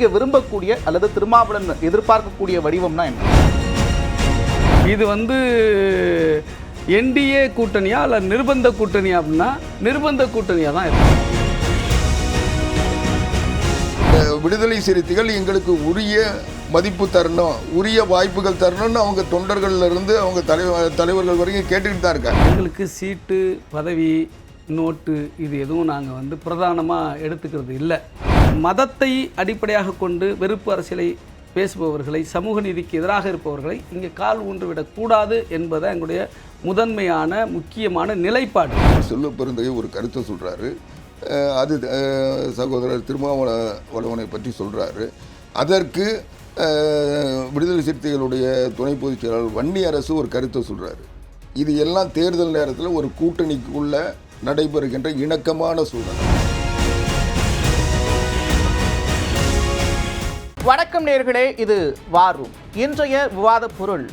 நீங்க விரும்பக்கூடிய அல்லது திருமாவளவன் எதிர்பார்க்கக்கூடிய வடிவம்னா என்ன? இது வந்து என்டிஏ கூட்டணியா இல்லை நிர்பந்த கூட்டணியா அப்படின்னா நிர்பந்த கூட்டணியாக தான் இருக்கும். இந்த விடுதலை சிறுத்தைகள் எங்களுக்கு உரிய மதிப்பு தரணும் உரிய வாய்ப்புகள் தரணும்னு அவங்க தொண்டர்கள்ல இருந்து அவங்க தலைவர் தலைவர்கள் வரைக்கும் கேட்டுக்கிட்டு தான் இருக்காங்க. எங்களுக்கு சீட்டு பதவி நோட்டு இது எதுவும் நாங்கள் வந்து பிரதானமாக எடுத்துக்கிறது இல்லை. மதத்தை அடிப்படையாக கொண்டு வெறுப்பு அரசியலை பேசுபவர்களை சமூக நீதிக்கு எதிராக இருப்பவர்களை இங்கே கால் ஊன்றுவிடக்கூடாது என்பதை எங்களுடைய முதன்மையான முக்கியமான நிலைப்பாடு. செல்வ பெருந்தையை ஒரு கருத்தை சொல்கிறாரு அது சகோதரர் சகோதரர் திருமாவளவனை பற்றி சொல்கிறாரு அதற்கு விடுதலை சிறுத்தைகளுடைய துணை பொதுச் செயலாளர் வன்னி அரசு ஒரு கருத்தை சொல்கிறாரு இது எல்லாம் தேர்தல் நேரத்தில் ஒரு கூட்டணிக்குள்ளே நடைபெறுகின்ற இணக்கமான சூழல். வணக்கம் நேர்களே இது வார் ரூம். இன்றைய விவாத பொருள்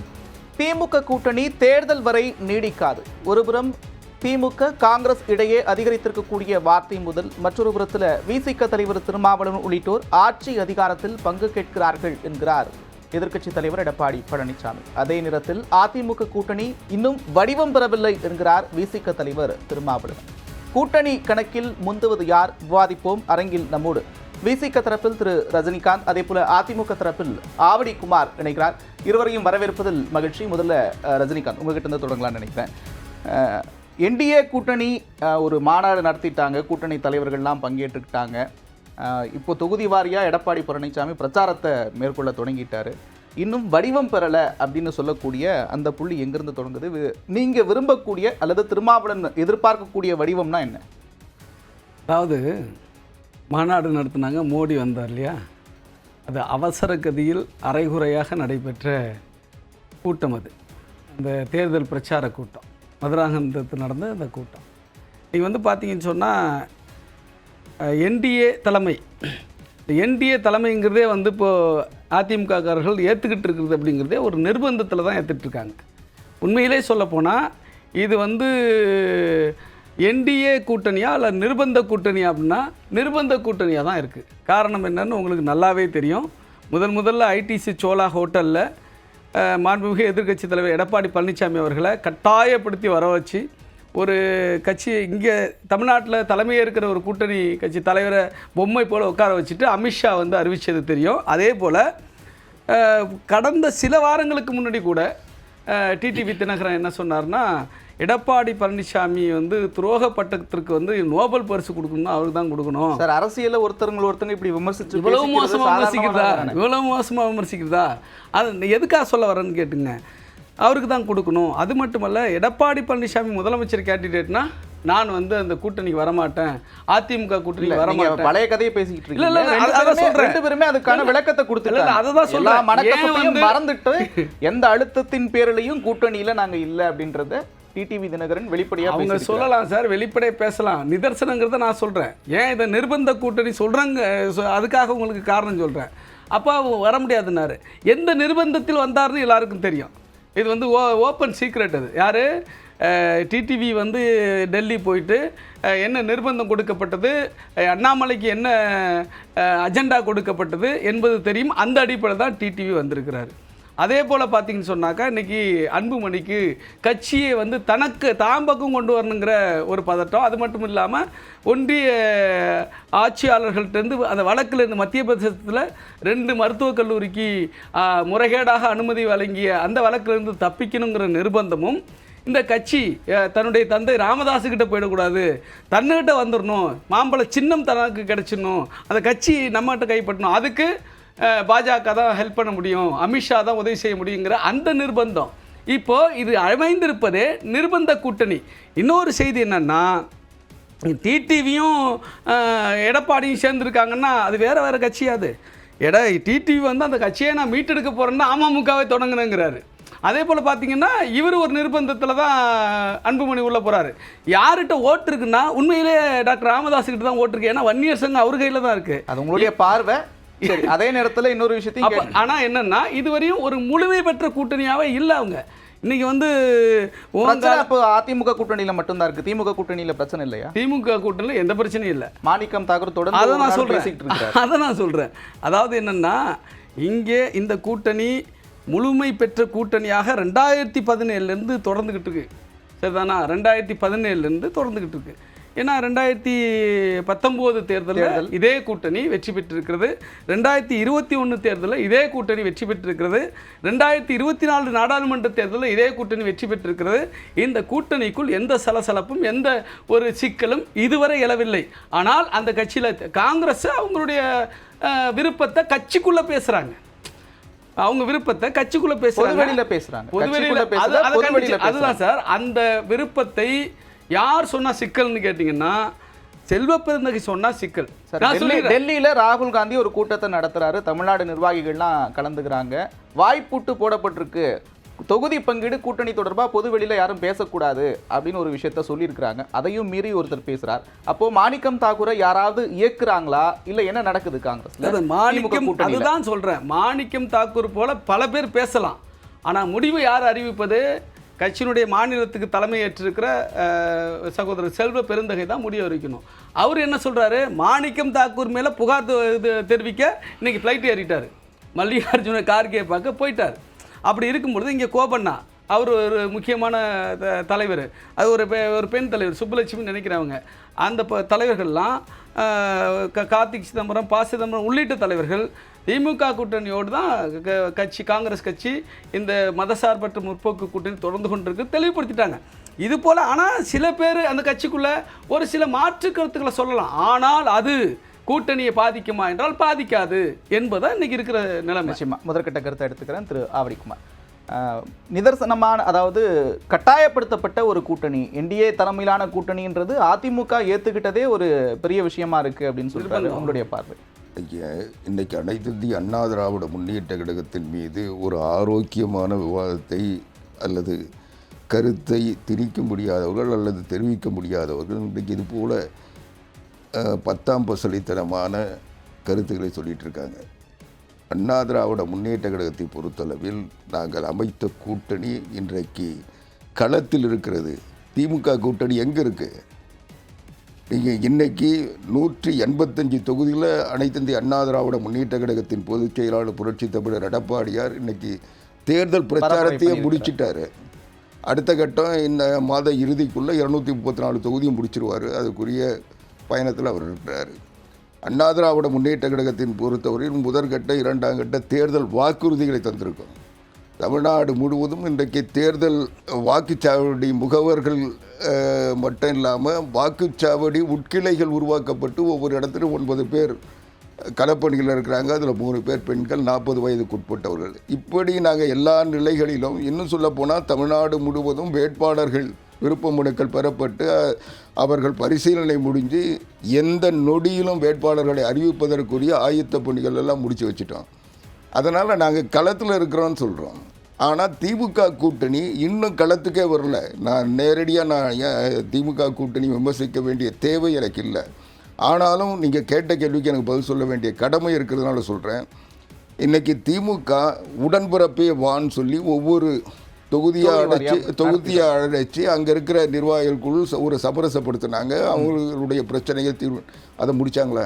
திமுக கூட்டணி தேர்தல் வரை நீடிக்காது. ஒருபுறம் திமுக காங்கிரஸ் இடையே அதிகரித்திருக்கக்கூடிய வார்த்தை முதல் மற்றொரு புறத்தில் விசிக தலைவர் திருமாவளவன் உள்ளிட்டோர் ஆட்சி அதிகாரத்தில் பங்கு கேட்கிறார்கள் என்கிறார் எதிர்க்கட்சி தலைவர் எடப்பாடி பழனிசாமி. அதே நேரத்தில் அதிமுக கூட்டணி இன்னும் வடிவம் பெறவில்லை என்கிறார் விசிக தலைவர் திருமாவளவன். கூட்டணி கணக்கில் முந்துவது யார்? விவாதிப்போம். அரங்கில் நம்மோடு விசிக தரப்பில் திரு ரஜினிகாந்த் அதே போல அதிமுக தரப்பில் ஆவடி குமார் இணைக்கிறார் இருவரையும் வரவேற்பதில் மகிழ்ச்சி. முதல்ல ரஜினிகாந்த் உங்ககிட்ட இருந்து தொடங்கலாம்னு நினைக்கிறேன். என்டிஏ கூட்டணி ஒரு மாநாடு நடத்திட்டாங்க. கூட்டணி தலைவர்கள்லாம் பங்கேற்றுக்கிட்டாங்க. இப்போ தொகுதி வாரியாக எடப்பாடி பழனிசாமி பிரச்சாரத்தை மேற்கொள்ள தொடங்கிட்டாரு. இன்னும் வடிவம் பெறலை அப்படின்னு சொல்லக்கூடிய அந்த புள்ளி எங்கிருந்து தொடங்குது? நீங்கள் விரும்பக்கூடிய அல்லது திருமாவளவன் எதிர்பார்க்கக்கூடிய வடிவம்னா என்ன? அதாவது மாநாடு நடத்தினாங்க மோடி வந்தார் இல்லையா? அது அவசர கதியில் அரைகுறையாக நடைபெற்ற கூட்டம் அது. அந்த தேர்தல் பிரச்சார கூட்டம். மதுராந்தகத்தில் நடந்த அந்த கூட்டம். நீங்கள் வந்து பார்த்தீங்கன்னு சொன்னால் என்டிஏ தலைமை. இந்த என்டிஏ தலைமைங்கிறதே வந்து இப்போது அதிமுககாரர்கள் ஏற்றுக்கிட்டு இருக்கிறது அப்படிங்கிறதே ஒரு நிர்பந்தத்தில் தான் ஏற்றுட்டு இருக்காங்க. உண்மையிலே சொல்லப்போனால் இது வந்து என்டிஏ கூட்டணியா இல்லை நிர்பந்த கூட்டணியா அப்படின்னா நிர்பந்த கூட்டணியாக தான் இருக்குது காரணம் என்னன்னு உங்களுக்கு நல்லாவே தெரியும். முதன் முதல்ல ஐடிசி சோலா ஹோட்டலில் மாண்புமிகு எதிர்க்கட்சி தலைவர் எடப்பாடி பழனிசாமி அவர்களை கட்டாயப்படுத்தி வர வச்சு ஒரு கட்சி இங்கே தமிழ்நாட்டில் தலைமையே இருக்கிற ஒரு கூட்டணி கட்சி தலைவரை பொம்மை போல் உட்கார வச்சுட்டு அமித்ஷா வந்து அறிவித்தது தெரியும். அதே போல் கடந்த சில வாரங்களுக்கு முன்னாடி கூட டிடிவி தினகரன் என்ன சொன்னார்னா எடப்பாடி பழனிசாமி வந்து துரோக பட்டத்திற்கு வந்து நோபல் பரிசு கொடுக்கணும்னா அவருக்கு தான் கொடுக்கணும். சார் அரசியல்ல ஒருத்தருங்க ஒருத்தங்க இப்படி விமர்சிச்சு இவ்வளவு மோசமாக விமர்சிக்கிறதா? தானே. இவ்வளவு மோசமாக விமர்சிக்கிறதா? அது எதுக்காக சொல்ல வரேன்னு கேட்டுங்க. அவருக்கு தான் கொடுக்கணும். அது மட்டுமல்ல எடப்பாடி பழனிசாமி முதலமைச்சர் கேண்டிடேட்னா நான் வந்து அந்த கூட்டணிக்கு வரமாட்டேன். அதிமுக கூட்டணிக்கு வரமாட்டேன். பழைய கதையை பேசிக்கிட்டு இல்ல, இல்ல, இருக்கீங்க இல்ல, ரெண்டு பேருமே- அதுக்கான விளக்கத்தை சொல்றேன். மனக்கசப்பையும் ஏன் வந்து- மறந்துட்டு எந்த அழுத்தத்தின் பேரிலையும் கூட்டணியில நாங்க இல்ல அப்படின்றத டிடிவி தினகரன் வெளிப்படையா அவங்க. சொல்லலாம் சார் வெளிப்படையா பேசலாம். நிதர்சனங்கிறத நான் சொல்கிறேன் ஏன் இதை நிர்பந்த கூட்டணி சொல்கிறாங்க அதுக்காக உங்களுக்கு காரணம் சொல்கிறேன் அப்போ வர முடியாதுன்னாரு. எந்த நிர்பந்தத்தில் வந்தார்னு எல்லாருக்கும் தெரியும். இது வந்து ஓ ஓப்பன் சீக்ரெட் அது. யார்? டிடிவி வந்து டெல்லி போயிட்டு என்ன நிர்பந்தம் கொடுக்கப்பட்டது அண்ணாமலைக்கு என்ன அஜெண்டா கொடுக்கப்பட்டது என்பது தெரியும். அந்த அடிப்படையில் தான் டிடிவி வந்திருக்கிறாரு. அதே போல் பார்த்தீங்கன்னு சொன்னாக்கா இன்றைக்கி அன்புமணிக்கு கட்சியை வந்து தனக்கு தாம்பக்கம் கொண்டு வரணுங்கிற ஒரு பதட்டம். அது மட்டும் இல்லாமல் ஒன்றிய ஆட்சியாளர்கள்ட்டேருந்து அந்த வழக்கில் இருந்து மத்திய பிரதேசத்தில் ரெண்டு மருத்துவக் கல்லூரிக்கு முறைகேடாக அனுமதி வழங்கிய அந்த வழக்கிலிருந்து தப்பிக்கணுங்கிற நிர்பந்தமும் இந்த கட்சி தன்னுடைய தந்தை ராமதாஸுக்கிட்ட போயிடக்கூடாது. தன்னுகிட்ட வந்துடணும் மாம்பழ சின்னம் தனக்கு கிடச்சிடணும். அந்த கட்சி நம்மகிட்ட கைப்பற்றணும். அதுக்கு பாஜக தான் ஹெல்ப் பண்ண முடியும் அமித்ஷா தான் உதவி செய்ய முடியுங்கிற அந்த நிர்பந்தம். இப்போ இது அமைந்திருப்பது நிர்பந்த கூட்டணி. இன்னொரு செய்தி என்னன்னா டிடிவியும் எடப்பாடியும் சேர்ந்துருக்காங்கன்னா அது வேறு வேறு கட்சியாது அது? எட டிடிவி வந்து அந்த கட்சியை நான் மீட்டெடுக்க போகிறேன்னா அமமுகவை தொடங்குனேங்கிறாரு. அதே போல் பார்த்தீங்கன்னா இவர் ஒரு நிர்பந்தத்தில் தான் அன்புமணி உள்ளே போகிறாரு யார்கிட்ட ஓட்டு இருக்குன்னா உண்மையிலே டாக்டர் ராமதாஸ் கிட்ட தான் ஓட்டு இருக்கு. ஏன்னா வன்னியர் சங்கம் அவர் கையில் தான் இருக்குது அது உங்களுடைய பார்வை. சரி அதே நேரத்துல இன்னொரு விஷயத்தையும் அப்ப கேட்டேன். ஆனா என்னன்னா இதுவரையும் ஒரு முழுமை பெற்ற கூட்டணியாவே இல்லை அவங்க. இன்னைக்கு வந்து அப்போ அதிமுக கூட்டணியில மட்டும்தான் இருக்கு. திமுக கூட்டணியில பிரச்சனை இல்லையா? திமுக கூட்டணியில் எந்த பிரச்சனையும் இல்லை. மாணிக்கம் தாக்கூர் தொடர்ந்து அதை நான் சொல்கிறேன் அதை நான் சொல்கிறேன் அதாவது என்னென்னா இங்கே இந்த கூட்டணி முழுமை பெற்ற கூட்டணியாக ரெண்டாயிரத்தி பதினேழுலேருந்து தொடர்ந்துக்கிட்டு இருக்கு. சரிதானா? ரெண்டாயிரத்தி பதினேழுலேருந்து தொடர்ந்துக்கிட்டு இருக்கு. ஏன்னா ரெண்டாயிரத்தி பத்தொம்போது தேர்தலில் இதே கூட்டணி வெற்றி பெற்றிருக்கிறது. ரெண்டாயிரத்தி இருபத்தி ஒன்று தேர்தலில் இதே கூட்டணி வெற்றி பெற்றிருக்கிறது. ரெண்டாயிரத்தி இருபத்தி நாலு நாடாளுமன்ற தேர்தலில் இதே கூட்டணி வெற்றி பெற்றிருக்கிறது. இந்த கூட்டணிக்குள் எந்த சலசலப்பும் எந்த ஒரு சிக்கலும் இதுவரை எழவில்லை. ஆனால் அந்த கட்சியில் காங்கிரஸ் அவங்களுடைய விருப்பத்தை கட்சிக்குள்ளே பேசுகிறாங்க அவங்க விருப்பத்தை கட்சிக்குள்ள பேசுறாங்க. பொதுவெளியில கண்டிச்சு- அதுதான் சார். அந்த விருப்பத்தை யார் சொன்னா சிக்கல்னு கேட்டிங்கன்னா செல்வ பெருந்தகை சொன்னா சிக்கல். டெல்லியில ராகுல் காந்தி ஒரு கூட்டத்தை நடத்துறாரு. தமிழ்நாடு நிர்வாகிகள்லாம் கலந்துக்கிறாங்க. வாய்ப்பூட்டு போடப்பட்டிருக்கு. தொகுதி பங்கீடு கூட்டணி தொடர்பா பொது வெளியில யாரும் பேசக்கூடாது அப்படின்னு ஒரு விஷயத்த சொல்லியிருக்கிறாங்க. அதையும் மீறி ஒருத்தர் பேசுறார். அப்போ மாணிக்கம் தாக்கூரை யாராவது இயக்குறாங்களா? இல்ல என்ன நடக்குது திமுக மாணிக்கம். அதுதான் சொல்றேன். மாணிக்கம் தாக்கூர் போல பல பேர் பேசலாம். ஆனா முடிவு யார் அறிவிப்பது? கட்சியினுடைய மாநிலத்துக்கு தலைமை ஏற்றிருக்கிற சகோதரர் செல்வ பெருந்தகை தான் முடிவு வரைக்கணும். அவர் என்ன சொல்கிறாரு மாணிக்கம் தாக்கூர் மேலே புகார் இது தெரிவிக்க இன்றைக்கி ஃப்ளைட் ஏறிட்டார். மல்லிகார்ஜுன கார்கே பார்க்க போயிட்டார். அப்படி இருக்கும்பொழுது இங்கே கோபண்ணா அவர் ஒரு முக்கியமான த- தலைவர். அது ஒரு பெ- ஒரு பெண் தலைவர் சுப்புலட்சுமி நினைக்கிறவங்க. அந்த ப தலைவர்கள்லாம் க- கார்த்திக் சிதம்பரம் ப சிதம்பரம் உள்ளிட்ட தலைவர்கள் திமுக கூட்டணியோடு தான் க- கட்சி காங்கிரஸ் கட்சி இந்த மதசார்பற்ற முற்போக்கு கூட்டணி தொடர்ந்து கொண்டிருக்கு தெளிவுபடுத்திட்டாங்க. இது போல் ஆனால் சில பேர் அந்த கட்சிக்குள்ளே ஒரு சில மாற்று கருத்துக்களை சொல்லலாம். ஆனால் அது கூட்டணியை பாதிக்குமா என்றால் பாதிக்காது என்பதை இன்றைக்கி இருக்கிற நிலைமை. நிச்சயமா. முதற்கட்ட கருத்தை எடுத்துக்கிறேன் திரு ஆவடிக்குமார். நிதர்சனமான அதாவது கட்டாயப்படுத்தப்பட்ட ஒரு கூட்டணி. என்டிஏ தலைமையிலான கூட்டணின்றது அதிமுக ஏத்துக்கிட்டதே ஒரு பெரிய விஷயமா இருக்கு அப்படின்னு சொல்றாரு உங்களுடைய பார்வை. ஐயா, இன்னைக்கு அனைத்து இந்திய அண்ணா திராவிட முன்னேற்ற கழகத்தின் மீது ஒரு ஆரோக்கியமான விவாதத்தை அல்லது கருத்தை திணிக்க முடியாதவர்கள் அல்லது தெரிவிக்க முடியாதவர்கள் இன்றைக்கு இது போல பத்தாம் பசலித்தனமான கருத்துக்களை சொல்லிட்டு இருக்காங்க. அண்ணா திராவிட முன்னேற்ற கழகத்தை பொறுத்தளவில் நாங்கள் அமைத்த கூட்டணி இன்றைக்கு களத்தில் இருக்கிறது. திமுக கூட்டணி எங்கே இருக்குது நீங்கள் இன்னைக்கு நூற்றி எண்பத்தஞ்சு தொகுதியில் அனைத்து இந்திய அண்ணா திராவிட முன்னேற்ற கழகத்தின் பொதுச் செயலாளர் புரட்சி தமிழர் எடப்பாடியார் இன்னைக்கு தேர்தல் பிரச்சாரத்தையே முடிச்சிட்டாரு. அடுத்த கட்டம் இந்த மாத இறுதிக்குள்ளே இரநூத்தி முப்பத்தி நாலு தொகுதியும் முடிச்சிருவார். அதுக்குரிய பயணத்தில் அவர் இருக்கிறார் அண்ணா திராவிட முன்னேற்ற கழகத்தின் பொறுத்தவரையில் முதற்கட்ட இரண்டாம் கட்ட தேர்தல் வாக்குறுதிகளை தந்திருக்கோம். தமிழ்நாடு முழுவதும் இன்றைக்கு தேர்தல் வாக்குச்சாவடி முகவர்கள் மட்டும் இல்லாமல் வாக்குச்சாவடி உட்கிளைகள் உருவாக்கப்பட்டு ஒவ்வொரு இடத்துலையும் ஒன்பது பேர் களப்பணியில் இருக்கிறாங்க. அதில் மூணு பேர் பெண்கள் நாற்பது வயதுக்குட்பட்டவர்கள் இப்படி நாங்கள் எல்லா நிலைகளிலும் இன்னும் சொல்லப்போனால் தமிழ்நாடு முழுவதும் வேட்பாளர்கள் விருப்ப மனுக்கள் பெறப்பட்டு அவர்கள் பரிசீலனை முடிஞ்சு எந்த நொடியிலும் வேட்பாளர்களை அறிவிப்பதற்குரிய ஆயத்த பணிகள் எல்லாம் முடித்து வச்சிட்டோம். அதனால் நாங்கள் களத்தில் இருக்கிறோன்னு சொல்கிறோம் ஆனால் திமுக கூட்டணி இன்னும் களத்துக்கே வரல. நான் நேரடியாக நான் ஏன் திமுக கூட்டணி விமர்சிக்க வேண்டிய தேவை எனக்கு இல்லை. ஆனாலும் நீங்கள் கேட்ட கேள்விக்கு எனக்கு பதில் சொல்ல வேண்டிய கடமை இருக்கிறதுனால சொல்கிறேன் இன்றைக்கி திமுக உடன்பிறப்பே வான்னு சொல்லி ஒவ்வொரு தொகுதியாக அடைச்சி தொகுதியாக அழைச்சி அங்கே இருக்கிற நிர்வாகிகளுக்குள் ஒரு சமரசப்படுத்தினாங்க. அவங்களுடைய பிரச்சனைகள் தீர்வு அதை முடிச்சாங்களா?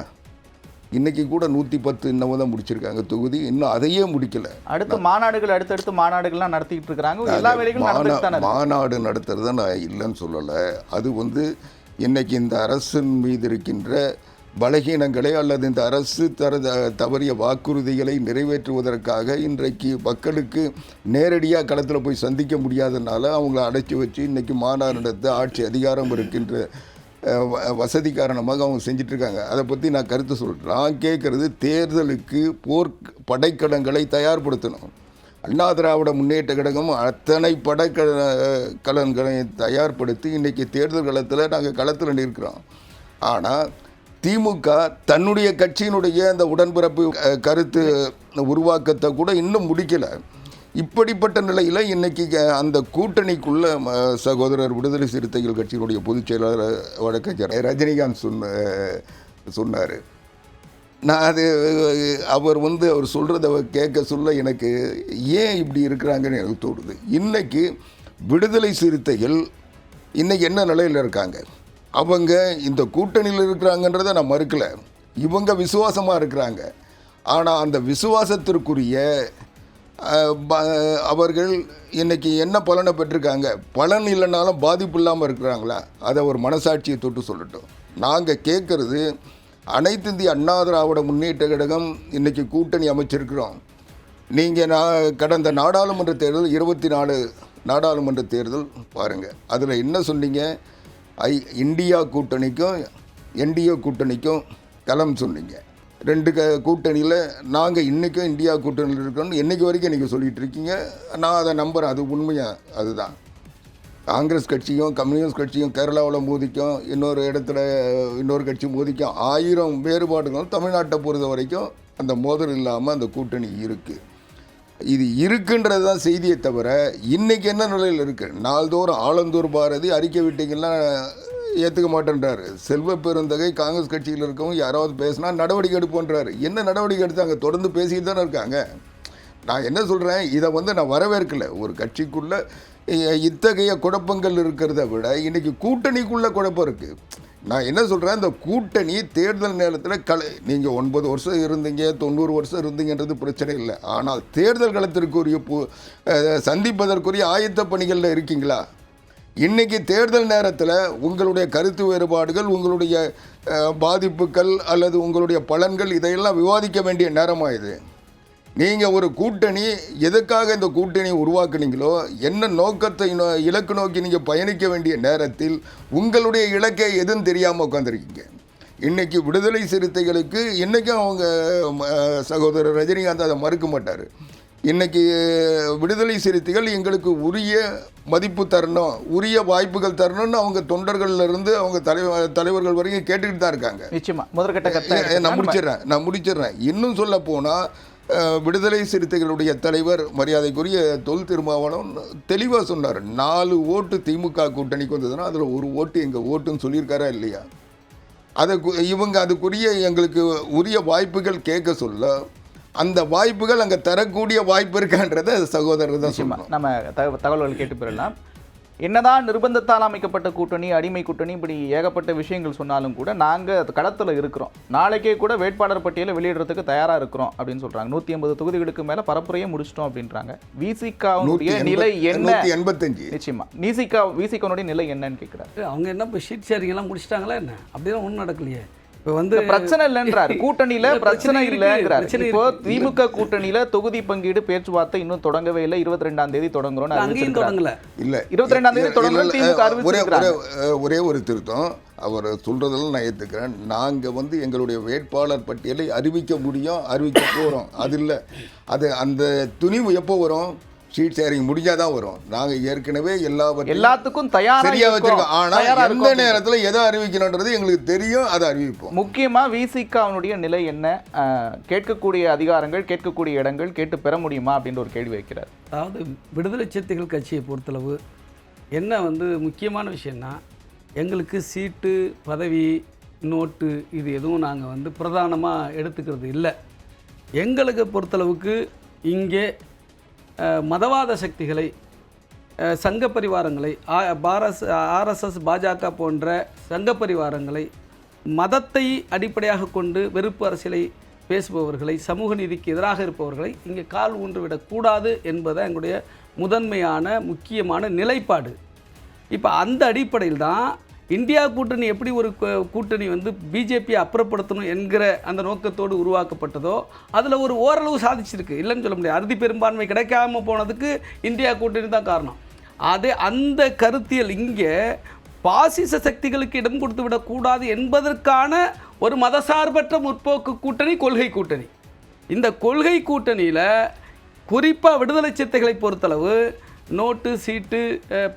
இன்னைக்கு கூட நூற்றி பத்து இன்னமும் தான் முடிச்சிருக்காங்க தொகுதி. இன்னும் அதையே முடிக்கல. அடுத்து மாநாடுகள் அடுத்தடுத்து மாநாடுகள்லாம் நடத்திட்டு இருக்காங்க எல்லா வேலைகளும். மாநாடு நடத்துறத நான் இல்லைன்னு சொல்லலை. அது வந்து இன்னைக்கு இந்த அரசின் மீது இருக்கின்ற பலகீனங்களை அல்லது இந்த அரசு தர தவறிய வாக்குறுதிகளை நிறைவேற்றுவதற்காக இன்றைக்கு மக்களுக்கு நேரடியாக களத்தில் போய் சந்திக்க முடியாதனால அவங்கள அடைச்சி வச்சு இன்றைக்கி மாநாடு நடத்த ஆட்சி அதிகாரம் இருக்கின்ற வ- வசதி காரணமாக அவங்க செஞ்சிட்ருக்காங்க. அதை பற்றி நான் கருத்து சொல்கிறேன் நான் கேட்குறது தேர்தலுக்கு போர் படைக்கலங்களை தயார்படுத்தணும். அண்ணா திராவிட முன்னேற்ற கழகம் அத்தனை படைக்கல கலன்களை தயார்படுத்தி இன்றைக்கி தேர்தல் களத்தில் நாங்கள் களத்தில் நிற்கிறோம். ஆனால் திமுக தன்னுடைய கட்சியினுடைய அந்த உடன்பிறப்பு கருத்து உருவாக்கத்தை கூட இன்னும் முடிக்கலை. இப்படிப்பட்ட நிலையில் இன்னைக்கு அந்த கூட்டணிக்குள்ள சகோதரர் விடுதலை சிறுத்தைகள் கட்சியினுடைய பொதுச் செயலாளர் வழக்கறிஞர் ரஜினிகாந்த் சொன்ன சொன்னார். நான் அது அவர் வந்து அவர் சொல்கிறத கேட்க சொல்ல எனக்கு ஏன் இப்படி இருக்கிறாங்கன்னு எனக்கு தோணுது. இன்னைக்கு விடுதலை சிறுத்தைகள் இன்னைக்கு என்ன நிலையில் இருக்காங்க? அவங்க இந்த கூட்டணியில் இருக்கிறாங்கன்றதை நான் மறுக்கல. இவங்க விசுவாசமாக இருக்கிறாங்க. ஆனால் அந்த விசுவாசத்திற்குரிய ப- அவர்கள் இன்னைக்கு என்ன பலனை பெற்றிருக்காங்க? பலன் இல்லைனாலும் பாதிப்பு இல்லாமல் இருக்கிறாங்களா? அதை ஒரு மனசாட்சியை தொட்டு சொல்லட்டும். நாங்கள் கேட்குறது அனைத்து இந்திய அண்ணா திராவிட முன்னேற்ற கழகம் இன்னைக்கு கூட்டணி அமைச்சிருக்கிறோம். நீங்கள் நான் கடந்த நாடாளுமன்ற தேர்தல் இருபத்தி நாலு நாடாளுமன்ற தேர்தல் பாருங்கள் அதில் என்ன சொன்னீங்க? ஐ இந்தியா கூட்டணிக்கும் என்டிஏ கூட்டணிக்கும் களம் சொன்னீங்க. ரெண்டு க கூட்டணியில் நாங்கள் இன்றைக்கும் இந்தியா கூட்டணியில் இருக்கோம்னு என்னைக்கு வரைக்கும் நீங்கள் சொல்லிகிட்டு இருக்கீங்க. நான் அதை நம்புகிறேன் அது உண்மையாக அதுதான். காங்கிரஸ் கட்சியும் கம்யூனிஸ்ட் கட்சியும் கேரளாவில் மோதிக்கும் இன்னொரு இடத்துல இன்னொரு கட்சி மோதிக்கும் ஆயிரம் வேறுபாடுகளும் தமிழ்நாட்டை பொறுத்த வரைக்கும் அந்த மோதல் இல்லாமல் அந்த கூட்டணி இருக்குது இது இருக்குன்றது தான் செய்தியை தவிர இன்றைக்கி என்ன நிலையில் இருக்குது நாள்தோறும் ஆலந்தூர் பாரதி அறிக்கை விட்டீங்கன்னா ஏற்றுக்க மாட்டேன்றாரு. செல்வ பெருந்தகை காங்கிரஸ் கட்சியில் இருக்கவும் யாராவது பேசினா நடவடிக்கை எடுப்போன்றார். என்ன நடவடிக்கை எடுத்தாங்க? தொடர்ந்து பேசிக்கிட்டு தானே இருக்காங்க. நான் என்ன சொல்கிறேன் இதை வந்து நான் வரவேற்கலை. ஒரு கட்சிக்குள்ளே இத்தகைய குழப்பங்கள் இருக்கிறத விட இன்றைக்கி கூட்டணிக்குள்ளே குழப்பம் இருக்குது நான் என்ன சொல்கிறேன் இந்த கூட்டணி தேர்தல் நேரத்தில் கல நீங்கள் ஒன்பது வருஷம் இருந்தீங்க தொண்ணூறு வருஷம் இருந்தீங்கன்றது பிரச்சனை இல்லை. ஆனால் தேர்தல் களத்திற்குரிய பு சந்திப்பதற்குரிய ஆயத்த பணிகளில் இருக்கீங்களா? இன்னைக்கு தேர்தல் நேரத்தில் உங்களுடைய கருத்து வேறுபாடுகள் உங்களுடைய பாதிப்புகள் அல்லது உங்களுடைய பலன்கள் இதையெல்லாம் விவாதிக்க வேண்டிய நேரமாக இது? நீங்கள் ஒரு கூட்டணி எதுக்காக இந்த கூட்டணியை உருவாக்குனீங்களோ என்ன நோக்கத்தை நோ- இலக்கு நோக்கி நீங்கள் பயணிக்க வேண்டிய நேரத்தில் உங்களுடைய இலக்கை எதுவும் தெரியாமல் உட்காந்துருக்கீங்க இன்னைக்கு விடுதலை சிறுத்தைகளுக்கு இன்றைக்கும் அவங்க சகோதரர் ரஜினிகாந்த் அதை மறுக்க மாட்டார். இன்னைக்கு விடுதலை சிறுத்தைகள் எங்களுக்கு உரிய மதிப்பு தரணும் உரிய வாய்ப்புகள் தரணும்னு அவங்க தொண்டர்கள்ல இருந்து அவங்க தலைவர் தலைவர்கள் வரைக்கும் கேட்டுக்கிட்டு தான் இருக்காங்க. நிச்சயமா. முதற்கட்ட நான் முடிச்சிடுறேன் நான் முடிச்சிடுறேன். இன்னும் சொல்ல போனால் விடுதலை சிறுத்தைகளுடைய தலைவர் மரியாதைக்குரிய தொல் திருமாவளவன் தெளிவாக சொன்னார். நாலு ஓட்டு திமுக கூட்டணிக்கு வந்ததுன்னா அதில் ஒரு ஓட்டு எங்கள் ஓட்டுன்னு சொல்லியிருக்காரா இல்லையா? அதை இவங்க அதுக்குரிய எங்களுக்கு உரிய வாய்ப்புகள் கேட்க சொல்ல அந்த வாய்ப்புகள் அங்கே தரக்கூடிய வாய்ப்பு இருக்கான்றதை சகோதரர் தான் நம்ம தக- தகவல்கள் கேட்டு பெறலாம் என்னதான் நிர்பந்தத்தால் அமைக்கப்பட்ட கூட்டணி அடிமை கூட்டணி இப்படி ஏகப்பட்ட விஷயங்கள் சொன்னாலும் கூட நாங்கள் களத்தில் இருக்கிறோம். நாளைக்கே கூட வேட்பாளர் பட்டியலை வெளியிடுறதுக்கு தயாராக இருக்கிறோம் அப்படின்னு சொல்றாங்க. நூற்றி ஐம்பது தொகுதிகளுக்கு மேலே பரப்புரையே முடிச்சிட்டோம் அப்படின்றாங்க. விசிகாவுடைய நிலை என்ன? எண்பத்தஞ்சு. நிச்சயமா. விசிகா விசிகாவுடைய நிலை என்னன்னு கேட்குறாரு அவங்க என்ன இப்போ ஷீட் ஷேரிங்லாம் முடிச்சிட்டாங்களா என்ன? அப்படிலாம் ஒன்றும் நடக்கலையே. இப்போ வந்து பிரச்சனை இல்லைன்றாரு. கூட்டணியில பிரச்சனை இல்லைங்கிறாரு. பிரச்சனை இப்போ. திமுக கூட்டணியில தொகுதி பங்கீடு பேச்சுவார்த்தை இன்னும் தொடங்கவே இல்லை. இருபத்தி ரெண்டாம் தேதி தொடங்குறோம்னு தொடங்கல. இல்லை 22 தேதி தொடங்கணும் திமுக ஒரே ஒரே அறிவிச்சிருக்கிறாங்க. ஒரே ஒரு திருத்தம். அவர் சொல்றதெல்லாம் நான் ஏற்றுக்கிறேன் நாங்கள் வந்து எங்களுடைய வேட்பாளர் பட்டியலை அறிவிக்க முடியும் அறிவிக்க போகிறோம் அது இல்லை. அது அந்த துணிவு எப்போ வரும்? ஷீட் ஷேரிங் முடிஞ்சாதான் வரும். நாங்கள் ஏற்கனவே எல்லாவற்றையும் எல்லாத்துக்கும் தயாரா சரியா இருக்கோம். வச்சிருக்கோம். ஆனால் தயாரா எந்த நேரத்தில் எதை அறிவிக்கணுன்றது எங்களுக்கு தெரியும் அதை அறிவிப்போம். முக்கியமா விசிகாவுடைய நிலை என்ன? கேட்கக்கூடிய அதிகாரங்கள் கேட்கக்கூடிய இடங்கள் கேட்டு பெற முடியுமா அப்படின்ற ஒரு கேள்வி வைக்கிறார். அதாவது விடுதலை சிறுத்தைகள் கட்சியை பொறுத்தளவு என்ன வந்து முக்கியமான விஷயம்னா எங்களுக்கு சீட்டு பதவி நோட்டு இது எதுவும் நாங்கள் வந்து பிரதானமாக எடுத்துக்கிறது இல்லை. எங்களுக்கு பொறுத்தளவுக்கு இங்கே மதவாத சக்திகளை சங்க பரிவாரங்களை பாரஸ் ஆர்எஸ்எஸ் பாஜக போன்ற சங்க பரிவாரங்களை மதத்தை அடிப்படையாக கொண்டு வெறுப்பு அரசியலை பேசுபவர்களை சமூக நீதிக்கு எதிராக இருப்பவர்களை இங்கே கால் ஊன்று விடக்கூடாது என்பதை எங்களுடைய முதன்மையான முக்கியமான நிலைப்பாடு. இப்போ அந்த அடிப்படையில் தான் இந்தியா கூட்டணி எப்படி ஒரு கூட்டணி வந்து பிஜேபியை அப்புறப்படுத்தணும் என்கிற அந்த நோக்கத்தோடு உருவாக்கப்பட்டதோ அதில் ஒரு ஓரளவு சாதிச்சிருக்கு. இல்லைன்னு சொல்ல முடியாது. அறுதி பெரும்பான்மை கிடைக்காம போனதுக்கு இந்தியா கூட்டணி தான் காரணம். அதே அந்த கருத்தியல் இங்கே பாசிச சக்திகளுக்கு இடம் கொடுத்து விடக்கூடாது என்பதற்கான ஒரு மதசார்பற்ற முற்போக்கு கூட்டணி கொள்கை கூட்டணி. இந்த கொள்கை கூட்டணியில் குறிப்பாக விடுதலை சித்தைகளை பொறுத்தளவு நோட்டு சீட்டு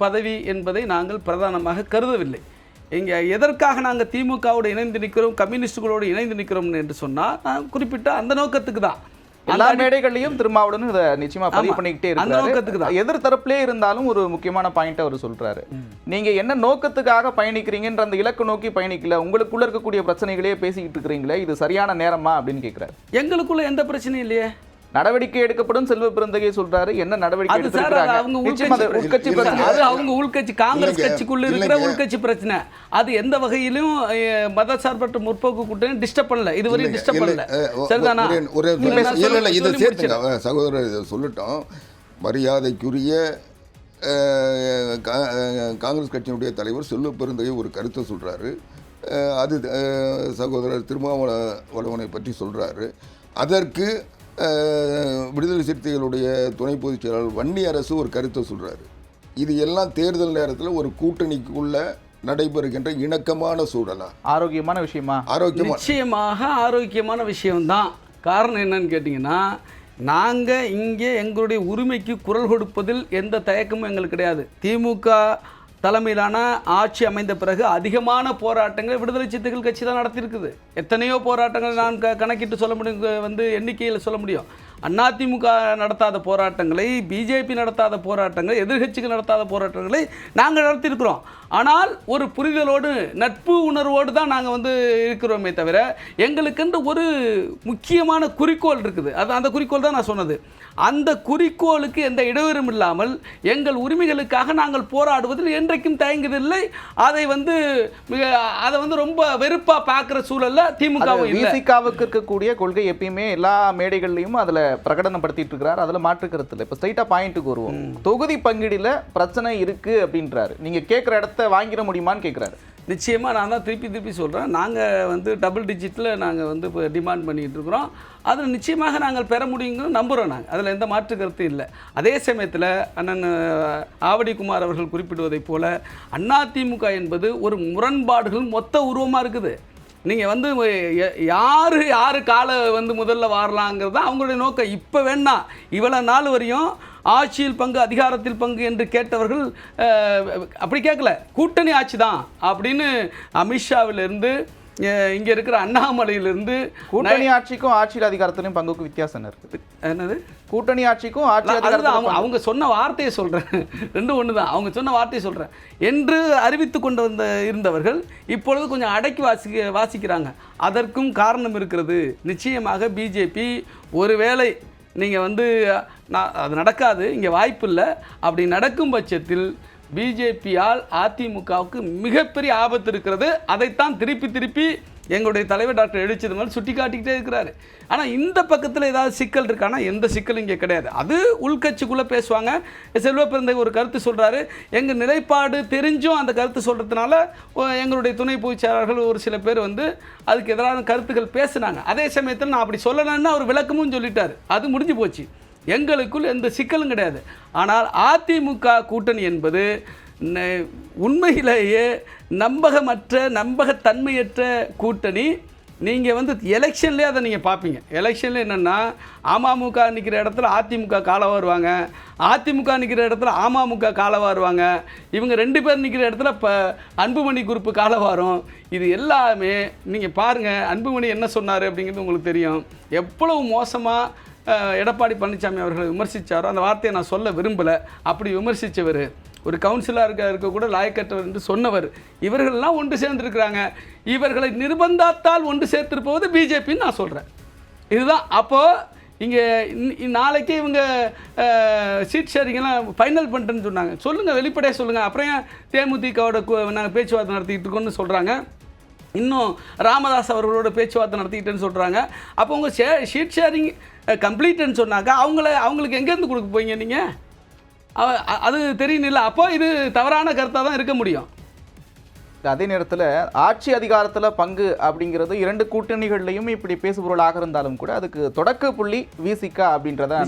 பதவி என்பதை நாங்கள் பிரதானமாக கருதவில்லை. இங்கே எதற்காக நாங்கள் திமுகவோடு இணைந்து நிற்கிறோம் கம்யூனிஸ்டுகளோடு இணைந்து நிற்கிறோம் என்று சொன்னால் நான் குறிப்பிட்ட அந்த நோக்கத்துக்கு தான். எல்லா மேடைகள்லயும் திருமாவளவன் இதை நிச்சயமா பதிவு. பண்ணிக்கிட்டே இருக்காரு. எதிர் தரப்புலே இருந்தாலும் ஒரு முக்கியமான பாயிண்ட் அவர் சொல்றாரு. நீங்க என்ன நோக்கத்துக்காக பயணிக்கிறீங்கன்ற அந்த இலக்கு நோக்கி பயணிக்கல உங்களுக்குள்ள இருக்கக்கூடிய பிரச்சனைகளே பேசிக்கிட்டு இருக்கிறீங்களே இது சரியான நேரமா அப்படின்னு கேக்குறாரு. எங்களுக்குள்ள எந்த பிரச்சனையும் இல்லையே. நடவடிக்கை எடுக்கப்படும் செல்வ பிறந்தகை சொல்றாரு. என்ன நடவடிக்கை எடுத்திருக்காங்க அவங்க உள்கட்சி பிரச்சனை. அது அவங்க உள்கட்சி காங்கிரஸ் கட்சிக்குள்ள இருக்கிற. உள்கட்சி பிரச்சனை. அது எந்த வகையிலும் மதசார்பற்ற முற்போக்கு கூட்டணி டிஸ்டர்ப் பண்ணல. இதுவரையும் டிஸ்டர்ப் பண்ணல. சரிதானா? ஒரே- இல்ல, இதை. சேர்த்துங்க. சகோதரர் இதை சொல்லட்டும். மரியாதைக்குரிய காங்கிரஸ் கட்சியினுடைய தலைவர் செல்வ பெருந்தகை ஒரு கருத்தை சொல்றாரு. அஹ், அது சகோதரர் திருமாவளவனை பற்றி சொல்றாரு. அதற்கு விடுதலை சிறுத்தைகளுடைய துணை பொதுச் செயலாளர் வன்னி அரசு ஒரு கருத்தை சொல்றாரு. இது எல்லாம் தேர்தல் நேரத்தில் ஒரு கூட்டணிக்குள்ள நடைபெறுகின்ற இணக்கமான சூழலா? ஆரோக்கியமான விஷயமா? ஆரோக்கியமா? நிச்சயமாக ஆரோக்கியமான விஷயம்தான். காரணம் என்னன்னு கேட்டிங்கன்னா நாங்கள் இங்கே எங்களுடைய உரிமைக்கு குரல் கொடுப்பதில் எந்த தயக்கமும் எங்களுக்கு கிடையாது. திமுக தலைமையிலான ஆட்சி அமைந்த பிறகு அதிகமான போராட்டங்களை விடுதலை சித்துகள் கட்சி தான் நடத்தியிருக்குது. எத்தனையோ போராட்டங்கள் நான் க கணக்கிட்டு சொல்ல முடியும் வந்து எண்ணிக்கையில் சொல்ல முடியும். அதிமுக நடத்தாத போராட்டங்களை பிஜேபி நடத்தாத போராட்டங்களை எதிர்க்கட்சிகள் நடத்தாத போராட்டங்களை நாங்கள் நடத்தியிருக்கிறோம். ஆனால் ஒரு புரிதலோடு நட்பு உணர்வோடு தான் நாங்கள் வந்து இருக்கிறோமே தவிர எங்களுக்கென்று ஒரு முக்கியமான குறிக்கோள் இருக்குது. அது அந்த குறிக்கோள் தான் நான் சொன்னது. அந்த குறிக்கோளுக்கு எந்த இடையூறும் இல்லாமல் எங்கள் உரிமைகளுக்காக நாங்கள் போராடுவதில் என்றைக்கும் தயங்குவதில்லை அதை வந்து மிக அதை வந்து ரொம்ப வெறுப்பாக பார்க்குற சூழல்ல திமுகவும் விசிகாவுக்கு இருக்கக்கூடிய கொள்கை எப்பயுமே எல்லா மேடைகள்லயும் அதுல பிரகடனப்படுத்திட்டு இருக்கிறார். அதுல மாற்று கருத்து இல்லை. இப்ப ஸ்ட்ரைட்டா பாயிண்ட்டுக்கு வருவோம். தொகுதி பங்கீடுல பிரச்சனை இருக்கு அப்படின்றாரு. நீங்க கேட்குற இடத்த வாங்கிட முடியுமான்னு கேட்குறாரு நிச்சயமாக நான் தான் திருப்பி திருப்பி சொல்கிறேன் நாங்கள் வந்து டபுள் டிஜிட்டில் நாங்கள் வந்து இப்போ டிமாண்ட் பண்ணிகிட்டு இருக்கிறோம். அதில் நிச்சயமாக நாங்கள் பெற முடியுங்கன்னு நம்புகிறோம் நாங்கள் அதில் எந்த மாற்று கருத்தும் இல்லை. அதே சமயத்தில் அண்ணன் ஆவடிக்குமார் ஆவடி குமார் அவர்கள் குறிப்பிடுவதைப் போல அதிமுக என்பது ஒரு முரண்பாடுகள் மொத்த உருவமாக இருக்குது. நீங்கள் வந்து யார் யார் காலை வந்து முதல்ல வாரலாங்கிறது தான் அவங்களுடைய நோக்கம். இப்போ வேணா இவ்வளோ நாள் வரையும் ஆட்சியில் பங்கு அதிகாரத்தில் பங்கு என்று கேட்டவர்கள் அப்படி கேட்கல. கூட்டணி ஆட்சி தான் அப்படின்னு அமித்ஷாவிலிருந்து இங்கே இருக்கிற அண்ணாமலையிலிருந்து கூட்டணி ஆட்சிக்கும் ஆட்சியில் அதிகாரத்திலும் பங்குக்கு வித்தியாசம் இருக்குது என்னது? கூட்டணி ஆட்சிக்கும் ஆட்சி அவங்க அவங்க சொன்ன வார்த்தையை சொல்கிறேன் ரெண்டும் ஒன்று தான் அவங்க சொன்ன வார்த்தையை சொல்கிறேன் என்று அறிவித்து கொண்டு வந்த இருந்தவர்கள் இப்பொழுது கொஞ்சம் அடக்கி வாசிக்க வாசிக்கிறாங்க. அதற்கும் காரணம் இருக்கிறது. நிச்சயமாக பிஜேபி ஒருவேளை நீங்கள் வந்து நான் அது நடக்காது இங்கே வாய்ப்பு இல்லை அப்படி நடக்கும் பட்சத்தில் பிஜேபியால் அதிமுகவுக்கு மிகப்பெரிய ஆபத்து இருக்கிறது. அதைத்தான் திருப்பி திருப்பி எங்களுடைய தலைவர் டாக்டர் எழுச்சிதமல் சுட்டி காட்டிக்கிட்டே இருக்கிறாரு. ஆனால் இந்த பக்கத்தில் ஏதாவது சிக்கல் இருக்கானா எந்த சிக்கலும் இங்கே கிடையாது. அது உள்கட்சிக்குள்ளே பேசுவாங்க. செல்வ பிறந்த ஒரு கருத்து சொல்கிறாரு எங்கள் நிலைப்பாடு தெரிஞ்சும் அந்த கருத்து சொல்கிறதுனால எங்களுடைய துணை பொதுச் ஒரு சில பேர் வந்து அதுக்கு எதிரான கருத்துக்கள் பேசுனாங்க. அதே சமயத்தில் நான் அப்படி சொல்லலைன்னு அவர் விளக்கமும் சொல்லிட்டார். அது முடிஞ்சு போச்சு. எங்களுக்குள் எந்த சிக்கலும் கிடையாது. ஆனால் அதிமுக கூட்டணி என்பது ந- உண்மையிலேயே நம்பகமற்ற நம்பகத்தன்மையற்ற கூட்டணி. நீங்கள் வந்து எலெக்ஷன்லேயே அதை நீங்கள் பார்ப்பீங்க. எலெக்ஷனில் என்னென்னா அமமுக நிற்கிற இடத்துல அதிமுக காலை வருவாங்க. அதிமுக நிற்கிற இடத்துல அமமுக காலை வருவாங்க. இவங்க ரெண்டு பேர் நிற்கிற இடத்துல இப்போ அன்புமணி குரூப்பு காலை வரும். இது எல்லாமே நீங்கள் பாருங்கள் அன்புமணி என்ன சொன்னார் அப்படிங்கிறது உங்களுக்கு தெரியும். எவ்வளவு மோசமாக எடப்பாடி பழனிசாமி அவர்களை விமர்சித்தாரோ அந்த வார்த்தையை நான் சொல்ல விரும்பலை. அப்படி விமர்சித்தவர் ஒரு கவுன்சிலராக இருக்க இருக்கக்கூட லாயக்கற்றவர் என்று சொன்னவர் இவர்கள்லாம் ஒன்று சேர்ந்துருக்கிறாங்க. இவர்களை நிர்பந்தத்தால் ஒன்று சேர்த்திருப்பது பிஜேபின்னு நான் சொல்கிறேன் இதுதான். அப்போது இங்கே நாளைக்கு இவங்க சீட் ஷேரிங்கெல்லாம் ஃபைனல் பண்ணிட்டேன்னு சொன்னாங்க. சொல்லுங்கள் வெளிப்படையாக சொல்லுங்கள் அப்புறம் ஏன் தேமுதிகவோட நாங்கள் பேச்சுவார்த்தை நடத்திக்கிட்டு இருக்கோம்னு சொல்கிறாங்க இன்னும் ராமதாஸ் அவர்களோட பேச்சுவார்த்தை நடத்திக்கிட்டேன்னு சொல்கிறாங்க அப்போ உங்கள் ஷே ஷீட் ஷேரிங் கம்ப்ளீட்னு சொன்னாக்க அவங்கள அவங்களுக்கு எங்கேருந்து கொடுக்க போறீங்க நீங்கள் அது தெரியல அப்போ இது தவறான கருத்தாக தான் இருக்க முடியும். அதே நேரத்துல ஆட்சி அதிகாரத்துல பங்கு அப்படிங்கிறது இரண்டு கூட்டணிகள்லையும் இப்படி பேசுபொருளாக இருந்தாலும் கூட அதுக்கு தொடக்க புள்ளி விசிகா அப்படின்றத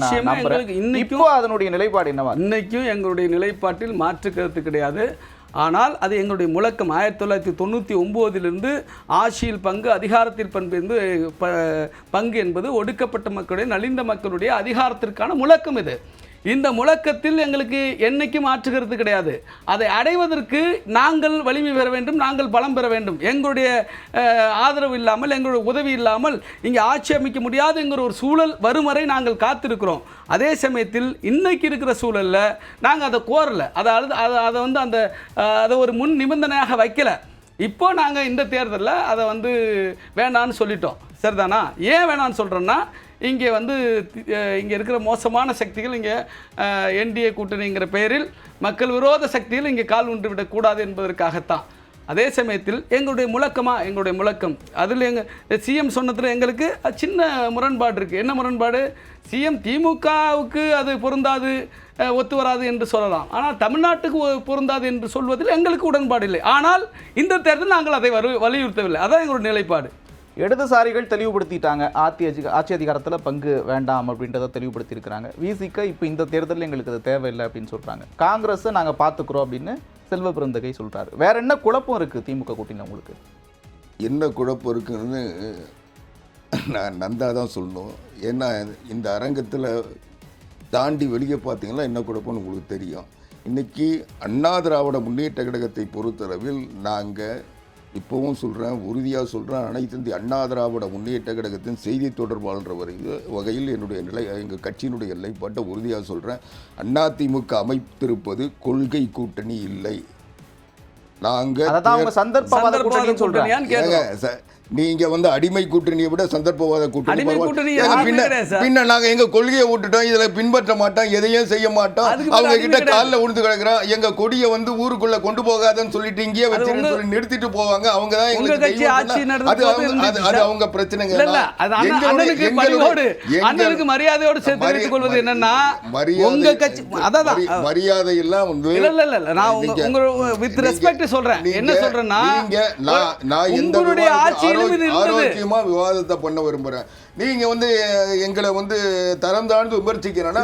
இன்னைக்கும் அதனுடைய நிலைப்பாடு என்னவா? இன்னைக்கும் எங்களுடைய நிலைப்பாட்டில் மாற்று கருத்து கிடையாது. ஆனால் அது எங்களுடைய முழக்கம். ஆயிரத்தி தொள்ளாயிரத்தி தொண்ணூற்றி ஒம்போதிலிருந்து ஆட்சியில் பங்கு அதிகாரத்தில் பண்பு என்பது ப- பங்கு என்பது ஒடுக்கப்பட்ட மக்களுடைய நலிந்த மக்களுடைய அதிகாரத்திற்கான முழக்கம் இது. இந்த முழக்கத்தில் எங்களுக்கு என்னைக்கும் மாற்றுகிறது கிடையாது. அதை அடைவதற்கு நாங்கள் வலிமை பெற வேண்டும் நாங்கள் பலம் பெற வேண்டும். எங்களுடைய ஆதரவு இல்லாமல் எங்களுடைய உதவி இல்லாமல் இங்கே ஆட்சி அமைக்க முடியாதுங்கிற ஒரு சூழல் வரும் வரை நாங்கள் காத்திருக்கிறோம். அதே சமயத்தில் இன்னைக்கு இருக்கிற சூழலில் நாங்கள் அதை கோரலை. அதாவது அதை அதை வந்து அந்த அதை ஒரு முன் நிபந்தனையாக வைக்கல. இப்போ நாங்கள் இந்த தேர்தலில் அதை வந்து வேண்டான்னு சொல்லிட்டோம். சரிதானா? ஏன் வேணான்னு சொல்கிறோன்னா இங்கே வந்து இங்கே இருக்கிற மோசமான சக்திகள் இங்கே என்டிஏ கூட்டணிங்கிற பெயரில் மக்கள் விரோத சக்திகள் இங்கே கால் ஒன்று விடக்கூடாது என்பதற்காகத்தான். அதே சமயத்தில் எங்களுடைய முழக்கமாக எங்களுடைய முழக்கம். அதில் எங்கள் சிஎம் சொன்னதில் எங்களுக்கு சின்ன முரண்பாடு இருக்குது என்ன முரண்பாடு? சிஎம் திமுகவுக்கு அது பொருந்தாது ஒத்து வராது என்று சொல்லலாம். ஆனால் தமிழ்நாட்டுக்கு பொருந்தாது என்று சொல்வதில் எங்களுக்கு உடன்பாடு இல்லை. ஆனால் இந்த தேர்தல் நாங்கள் அதை வலியுறுத்தவில்லை. அதான் எங்களுடைய நிலைப்பாடு. இடதுசாரிகள் தெளிவுபடுத்திட்டாங்க. ஆட்சி அதிக ஆட்சி அதிகாரத்தில் பங்கு வேண்டாம் அப்படின்றத தெளிவுபடுத்தியிருக்கிறாங்க. விசிக்க இப்போ இந்த தேர்தலில் எங்களுக்கு அது தேவையில்லை அப்படின்னு சொல்கிறாங்க காங்கிரஸை நாங்கள் பார்த்துக்குறோம் அப்படின்னு செல்வ பிறந்தகை சொல்கிறாரு வேற என்ன குழப்பம் இருக்குது திமுக கூட்டணி உங்களுக்கு? என்ன குழப்பம் இருக்குன்னு நான் நந்தா தான் சொல்லணும். ஏன்னா இந்த அரங்கத்தில் தாண்டி வெளியே பார்த்தீங்கன்னா என்ன குழப்பம்னு உங்களுக்கு தெரியும். இன்றைக்கி அண்ணா திராவிட முன்னேற்ற கழகத்தை பொறுத்தளவில் நாங்கள் இப்போவும் சொல்கிறேன் உறுதியாக சொல்கிறேன் அனைத்து இந்திய அண்ணா திராவிட முன்னேற்ற கழகத்தின் செய்தி தொடர்பாளர் வரையில் வகையில் என்னுடைய நிலை எங்கள் கட்சியினுடைய நிலைப்பாட்டை உறுதியாக சொல்கிறேன் அதிமுக அமைத்திருப்பது கொள்கை கூட்டணி இல்லை. நாங்கள் அதை தான் அவங்க நீங்க வந்து அடிமை கூட்டணியை விட சந்தர்ப்பவாத கூட்டணி பின்ன நாங்க எங்க கொள்கையை விட்டுட்டோம் இதுல பின்பற்ற மாட்டோம் எதையும் செய்ய மாட்டோம். அவங்க கிட்ட. கால்ல உழுந்து கிடக்குறோம். எங்க கொடியை வந்து ஊருக்குள்ள கொண்டு போகாதன்னு சொல்லிட்டு இங்கேயே வச்சிருன்னு சொல்லி நிறுத்திட்டு போவாங்க. அவங்க தான் எங்களுக்கு ஆட்சி அது அவங்க பிரச்சனைங்க அண்ணனுக்கு மரியாதையோடு சேர்த்து வைத்துக் கொள்வது என்னன்னா உங்க கட்சி அதான் மரி- மரியாதை எல்லாம் வந்து இல்ல இல்ல இல்ல இல்ல. நான் உங்க வித் ரெஸ்பெக்ட் சொல்றேன். என்ன சொல்றேன்னா நான் நான் எந்த உங்களுடைய ஆரோக்கியமா விவாதத்தை பண்ண விரும்புறேன். நீங்க வந்து எங்களை வந்து தரம் தாழ்ந்து விமர்சிக்கிறேன்னா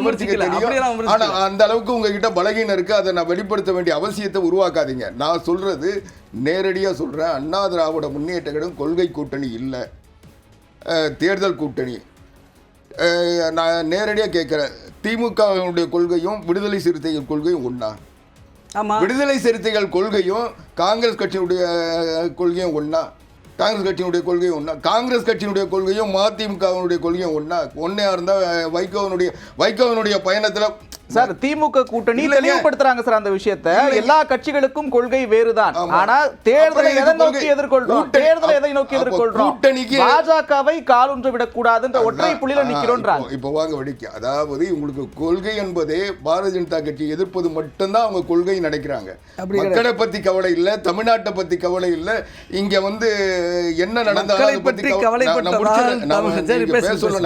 விமர்சிக்க தெரியும். ஆனா. அந்த அளவுக்கு உங்ககிட்ட பலகீனம் இருக்கு அதை நான் வெளிப்படுத்த வேண்டிய அவசியத்தை உருவாக்காதீங்க. நான் சொல்றது நேரடியா சொல்றேன். அண்ணா திராவிட முன்னேற்ற கழகம் கொள்கை கூட்டணி இல்லை. தேர்தல் கூட்டணி. நான் நேரடியாக கேட்குறேன் திமுகவினுடைய கொள்கையும் விடுதலை சிறுத்தைகள் கொள்கையும் ஒன்றா விடுதலை சிறுத்தைகள் கொள்கையும் காங்கிரஸ் கட்சியினுடைய கொள்கையும் ஒன்றா காங்கிரஸ் கட்சியினுடைய கொள்கையும் ஒன்றா காங்கிரஸ் கட்சியினுடைய கொள்கையும் மதிமுகவினுடைய கொள்கையும் ஒன்றா ஒன்றா இருந்தால் வைகோவனுடைய வைகோவனுடைய பயணத்தில் சார் திமுக கூட்டணி. தெளிவுபடுத்துறாங்க சார் அந்த விஷயத்தை. எல்லா கட்சிகளுக்கும் கொள்கை வேறுதான். ஆனா தேர்தலை எதை நோக்கி எதிர்கொள்றோம்? தேர்தலை எதை நோக்கி எதிர்கொள்றோம்? கூட்டணிக்கு- பாஜகவை காலூன்ற விடக்கூடாதுன்ற ஒற்றை புள்ளியில நிக்கிறோன்றாங்க. இப்போ- வாங்க வெடிக்க. அதாவது உங்களுக்கு கொள்கை என்பதே பாரதிய ஜனதா கட்சி எதிர்ப்பது மட்டும்தான் அவங்க கொள்கை நினைக்கிறாங்க. அப்படி மக்களை பத்தி கவலை இல்ல தமிழ்நாட்டை பத்தி கவலை இல்ல இங்க வந்து என்ன நடந்தாலும் மக்களை அதை பற்றி கவ- நான் கவலைப்பட்டதால் முடிச்சிடுறேன். நான் தமிழ் சரி, நீங்க பேசுங்க,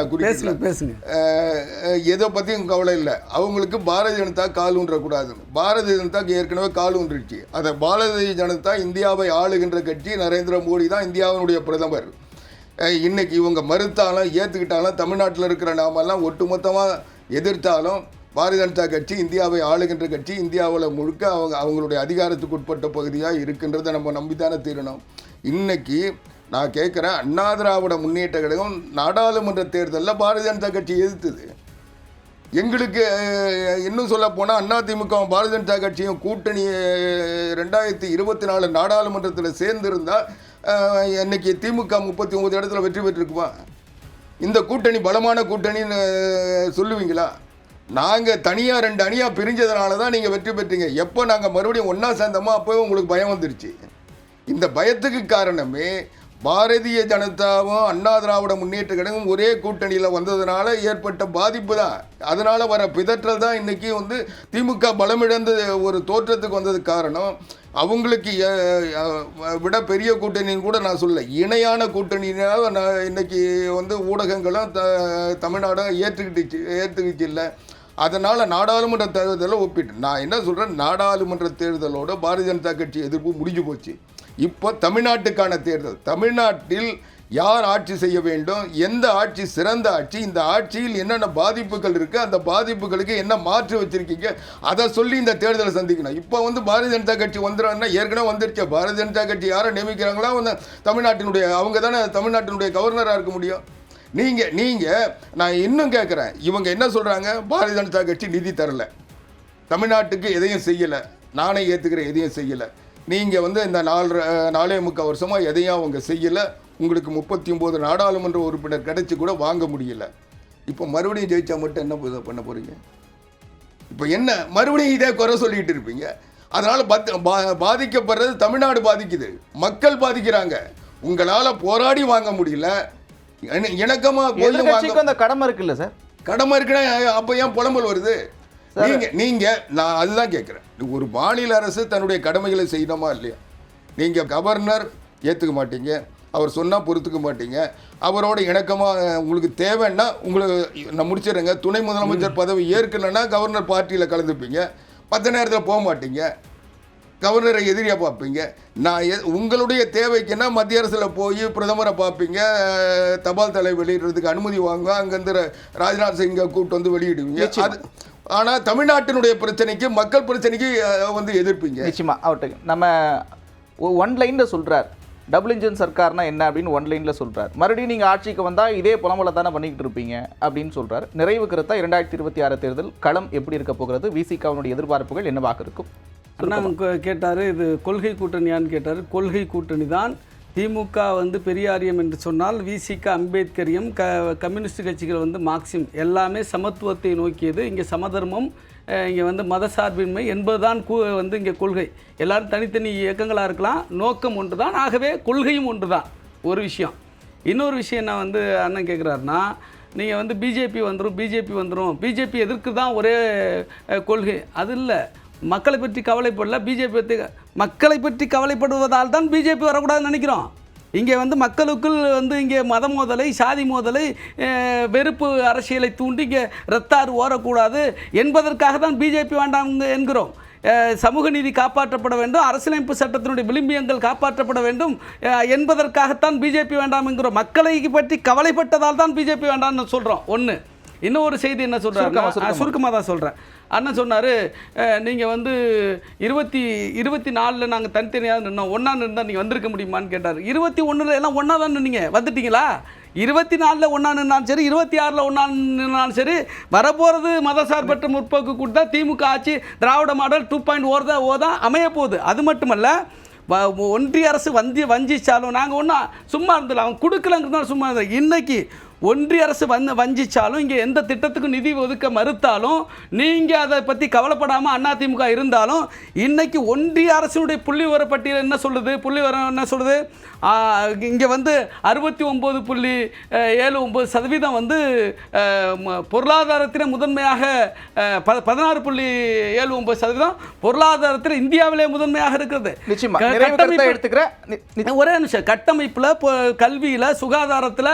எதை பத்தியும் கவலை இல்லை. அவங்களுக்கு பாரதிய ஜனதா கால் ஊன்றக்கூடாது. பாரதிய ஜனதாக்கு ஏற்கனவே கால் ஊன்றுச்சு. அதை பாரதிய ஜனதா இந்தியாவை ஆளுகின்ற கட்சி நரேந்திர மோடி தான் இந்தியாவினுடைய பிரதமர். இன்றைக்கி இன்னைக்கு இவங்க மறுத்தாலும் ஏற்றுக்கிட்டாலும் தமிழ்நாட்டில் இருக்கிற நாமெல்லாம் ஒட்டுமொத்தமாக எதிர்த்தாலும் பாரதிய ஜனதா கட்சி இந்தியாவை ஆளுகின்ற கட்சி இந்தியாவில் முழுக்க அவங்க அவங்களுடைய அதிகாரத்துக்கு உட்பட்ட பகுதியாக இருக்கின்றதை நம்ம நம்பித்தானே தீரணும். இன்னைக்கு நான் கேட்குறேன் அண்ணா திராவிட முன்னேற்ற கழகம் நாடாளுமன்ற தேர்தலில் பாரதிய ஜனதா கட்சி எதிர்த்துது. எங்களுக்கு இன்னும் சொல்ல போனால் அதிமுக பாரதிய ஜனதா கட்சியும் கூட்டணி ரெண்டாயிரத்தி இருபத்தி நாலு நாடாளுமன்றத்தில் சேர்ந்திருந்தால் இன்னைக்கு திமுக முப்பத்தி ஒன்பது இடத்துல வெற்றி பெற்றிருக்குமா? இந்த கூட்டணி பலமான கூட்டணின்னு சொல்லுவீங்களா? நாங்கள் தனியாக ரெண்டு அணியாக பிரிஞ்சதுனால தான் நீங்கள் வெற்றி பெற்றீங்க. எப்போ நாங்கள் மறுபடியும் ஒன்றா சேர்ந்தோமோ அப்போவே உங்களுக்கு பயம் வந்துருச்சு. இந்த பயத்துக்கு காரணமே பாரதிய ஜனதாவும் அண்ணா திராவிட முன்னேற்ற கழகம் ஒரே கூட்டணியில் வந்ததுனால ஏற்பட்ட பாதிப்பு தான். அதனால் வர பிதற்றல் தான் இன்றைக்கி வந்து திமுக பலமிழந்து ஒரு தோற்றத்துக்கு வந்தது காரணம். அவங்களுக்கு விட பெரிய கூட்டணின்னு கூட நான் சொல்ல இணையான கூட்டணினால நான் இன்னைக்கு வந்து ஊடகங்களும் த தமிழ்நாடும் ஏற்றுக்கிட்டுச்சு ஏற்றுக்கிச்சு இல்லை. அதனால் நாடாளுமன்ற தேர்தலில் ஒப்பிட்டு நான் என்ன சொல்கிறேன் நாடாளுமன்ற தேர்தலோட பாரதிய ஜனதா கட்சி எதிர்ப்பு முடிஞ்சு போச்சு. இப்போ தமிழ்நாட்டுக்கான தேர்தல். தமிழ்நாட்டில் யார் ஆட்சி செய்ய வேண்டும்? எந்த ஆட்சி சிறந்த ஆட்சி? இந்த ஆட்சியில் என்னென்ன பாதிப்புகள் இருக்குது அந்த பாதிப்புகளுக்கு என்ன மாற்று வச்சிருக்கீங்க? அதை சொல்லி இந்த தேர்தலை சந்திக்கணும். இப்போ வந்து பாரதிய ஜனதா கட்சி வந்துடுறாங்கன்னா ஏற்கனவே வந்துருச்சு பாரதிய ஜனதா கட்சி யாரை நியமிக்கிறாங்களோ அவங்க தமிழ்நாட்டினுடைய அவங்க தானே தமிழ்நாட்டினுடைய கவர்னராக இருக்க முடியும். நீங்கள் நீங்கள் நான் இன்னும் கேட்குறேன் இவங்க என்ன சொல்கிறாங்க பாரதிய ஜனதா கட்சி நிதி தரலை. தமிழ்நாட்டுக்கு எதையும் செய்யலை. நானே ஏற்றுக்கிறேன் எதையும் செய்யலை. நீங்க வந்து இந்த நாலு நாலே முக்கால் வருஷமா எதையும் அவங்க செய்யல. உங்களுக்கு முப்பத்தி ஒன்பது நாடாளுமன்ற உறுப்பினர் கிடைச்சு கூட வாங்க முடியல. இப்போ மறுபடியும் ஜெயிச்சா மட்டும் என்ன பண்ண போறீங்க? இப்போ என்ன? மறுபடியும் இதே குறை சொல்லிட்டு இருப்பீங்க. அதனால பத் பா- பாதிக்கப்படுறது தமிழ்நாடு பாதிக்குது. மக்கள் பாதிக்கிறாங்க. உங்களால போராடி வாங்க முடியல. இண- இணக்கமா போய் வாங்க எதிர்கட்சிக்கும் அந்த கடமை இருக்குல்ல சார்? கடமை இருக்குன்னா அப்போ ஏன் புலம்பல் வருது? நீங்க நீங்க நான் அதுதான் கேட்குறேன் ஒரு மாநில அரசு தன்னுடைய கடமைகளை செய்யணுமா இல்லையா? நீங்க கவர்னர் ஏத்துக்க மாட்டீங்க. அவர் சொன்னா பொறுத்துக்க மாட்டீங்க. அவரோட இணக்கமா அஹ், உங்களுக்கு தேவைன்னா உங்களுக்கு நான் முடிச்சிடுறேங்க. துணை முதலமைச்சர் பதவி ஏற்கலைன்னா கவர்னர் பார்ட்டியில கலந்துப்பீங்க. பத்து நேரத்தில் போக மாட்டீங்க. கவர்னரை எதிரியா பார்ப்பீங்க. நான் எ- உங்களுடைய தேவைக்குன்னா மத்திய அரசில் போய் பிரதமரை பார்ப்பீங்க. தபால் தலை வெளியிடுறதுக்கு அனுமதி வாங்க அங்கேருந்து ராஜ்நாத் சிங்கை கூட்டு வந்து வெளியிடுவீங்க. அது ஆனால் தமிழ்நாட்டினுடைய பிரச்சனைக்கு மக்கள் பிரச்சனைக்கு வந்து எதிர்ப்பீங்க. நிச்சயமா அவர்கிட்ட நம்ம ஒன் லைன்ல சொல்றார். டபுள் இன்ஜின் சர்க்கார்னா என்ன அப்படின்னு ஒன் லைன்ல சொல்றார். மறுபடியும் நீங்க ஆட்சிக்கு வந்தா இதே புலம்பல தானே பண்ணிக்கிட்டு இருப்பீங்க அப்படின்னு சொல்றார். நிறைவு கருத்தா இரண்டாயிரத்தி இருபத்தி ஆறு தேர்தல் களம் எப்படி இருக்க போகிறது? விசிகாவினுடைய எதிர்பார்ப்புகள் என்னவாக இருக்கும்? அண்ணா கேட்டார் இது கொள்கை கூட்டணியான்னு கேட்டார். கொள்கை கூட்டணி தான் திமுக வந்து பெரியாரியம் என்று சொன்னால் விசிக அம்பேத்கரியம் க கம்யூனிஸ்ட் கட்சிகள் வந்து மார்க்சிம். எல்லாமே சமத்துவத்தை நோக்கியது. இங்கே சமதர்மம் இங்கே வந்து மத சார்பின்மை என்பதுதான் கூ வந்து இங்கே கொள்கை. எல்லாரும் தனித்தனி இயக்கங்களாக இருக்கலாம். நோக்கம் ஒன்று தான் ஆகவே கொள்கையும் ஒன்று தான் ஒரு விஷயம். இன்னொரு விஷயம் என்ன வந்து அண்ணன் கேட்குறாருன்னா நீங்கள் வந்து பிஜேபி வந்துடும் பிஜேபி வந்துடும் பிஜேபி எதிர்க்கு தான் ஒரே கொள்கை. அது இல்லை. மக்களை பற்றி கவலைப்படல பிஜேபி பற்றி மக்களை பற்றி கவலைப்படுவதால் தான் பிஜேபி வரக்கூடாதுன்னு நினைக்கிறோம். இங்கே வந்து மக்களுக்குள் வந்து இங்கே மத மோதலை சாதி மோதலை வெறுப்பு அரசியலை தூண்டி இங்கே ரத்தாறு ஓரக்கூடாது என்பதற்காக தான் பிஜேபி வேண்டாம் என்கிறோம். சமூக நீதி காப்பாற்றப்பட வேண்டும் அரசியலமைப்பு சட்டத்தினுடைய விளிம்பியங்கள் காப்பாற்றப்பட வேண்டும் என்பதற்காகத்தான் பிஜேபி வேண்டாம் என்கிறோம். மக்களை பற்றி கவலைப்பட்டதால் தான் பிஜேபி வேண்டாம்னு சொல்கிறோம் ஒன்று இன்னொரு செய்தி என்ன சொல்கிறாங்க சுருக்கமா. சுருக்கமாக தான் சொல்கிறேன் அண்ணன் சொன்னார் நீங்கள் வந்து இருபத்தி இருபத்தி நாலில் நாங்கள் தனித்தனியாக நின்னோம். ஒன்றா நின்றா நீங்கள் வந்திருக்க முடியுமான்னு கேட்டார். இருபத்தி ஒன்றில் எல்லாம் ஒன்றா தான் நின்னீங்க? வந்துட்டீங்களா? இருபத்தி நாலில் ஒன்றா நின்னாலும் சரி இருபத்தி ஆறில் ஒன்றா நின்னாலும் சரி வரப்போகிறது மதசார்பற்ற முற்போக்கு கூட்டா திமுக ஆட்சி திராவிட மாடல் டூ பாயிண்ட் ஓர் தான் ஓ தான் அமைய போகுது. அது மட்டுமல்ல வ- ஒன்றிய அரசு வந்தி வஞ்சிச்சாலும் நாங்கள் ஒன்றா சும்மா இருந்தில்ல அவன் கொடுக்கலங்கிறது சும்மா இருந்தோம் இன்றைக்கி ஒன்றிய அரசு வந்து வஞ்சிச்சாலும் இங்கே எந்த திட்டத்துக்கும் நிதி ஒதுக்க மறுத்தாலும் நீங்கள் அதை பற்றி கவலைப்படாமல் அதிமுக இருந்தாலும் இன்றைக்கி ஒன்றிய அரசினுடைய புள்ளி விவர என்ன சொல்லுது? புள்ளி விவரம் என்ன சொல்லுது? இங்கே வந்து அறுபத்தி ஒம்பது புள்ளி ஏழு ஒம்பது சதவீதம் வந்து பொருளாதாரத்திலே முதன்மையாக ப பதினாறு புள்ளி ஏழு ஒம்பது சதவீதம் பொருளாதாரத்தில் இந்தியாவிலே முதன்மையாக இருக்கிறது. எடுத்துக்கிறேன். ஒரே நிமிஷம். கட்டமைப்பில் கல்வியில் சுகாதாரத்தில்